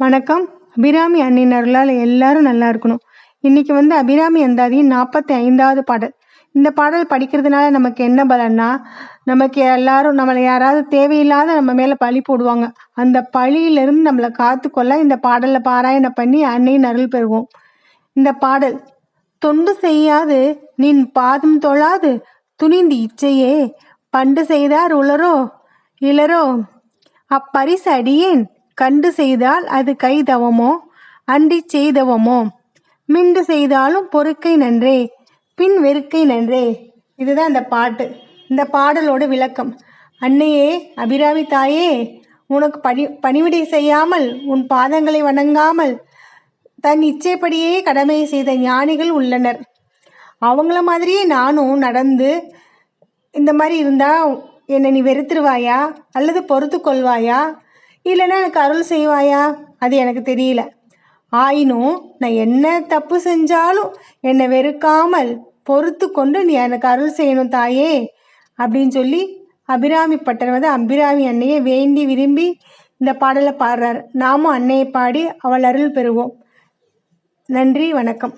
வணக்கம். அபிராமி அண்ணினர்களால் அருளால் எல்லாரும் நல்லா இருக்கணும். இன்னைக்கு வந்து அபிராமி அந்தாதியின் நாற்பத்தி ஐந்தாவது பாடல். இந்த பாடல் படிக்கிறதுனால நமக்கு என்ன பலன்னா நமக்கு எல்லாரும் நம்மளை யாராவது தேவையில்லாத நம்ம மேலே பழி போடுவாங்க. அந்த பழியிலிருந்து நம்மளை காத்துக்கொள்ள இந்த பாடலை பாராயணம் பண்ணி அன்னையின் அருள் பெறுவோம். இந்த பாடல் தொண்டு செய்யாது நின் பாதம் தொழாது துணிந்து இச்சையே பண்டு செய்தார் உளரோ இளரோ அப்பரிசு அடியேன் கண்டு செய்தால் அது கைதவமோ அண்டி செய்தவமோ மிண்டு செய்தாலும் பொறுக்கை நன்றே பின் வெறுக்கை நன்றே. இதுதான் இந்த பாட்டு. இந்த பாடலோட விளக்கம். அன்னையே அபிராமி தாயே உனக்கு பணி பணிவிடை செய்யாமல் உன் பாதங்களை வணங்காமல் தன் இச்சைப்படியே கடமை செய்த ஞானிகள் உள்ளனர். அவங்கள மாதிரியே நானும் நடந்து இந்த மாதிரி இருந்தால் என்னை நீ வெறுத்துருவாயா? அல்லது பொறுத்து கொள்வாயா? இல்லைன்னா எனக்கு அருள் செய்வாயா? அது எனக்கு தெரியல. ஆயினும் நான் என்ன தப்பு செஞ்சாலும் என்னை வெறுக்காமல் பொறுத்து கொண்டு நீ எனக்கு அருள் செய்யணும் தாயே அப்படின்னு சொல்லி அபிராமி பட்டர் வந்து அபிராமி அன்னையை வேண்டி விரும்பி இந்த பாடலை பாடுறார். நாமும் அன்னையை பாடி அவள் அருள் பெறுவோம். நன்றி வணக்கம்.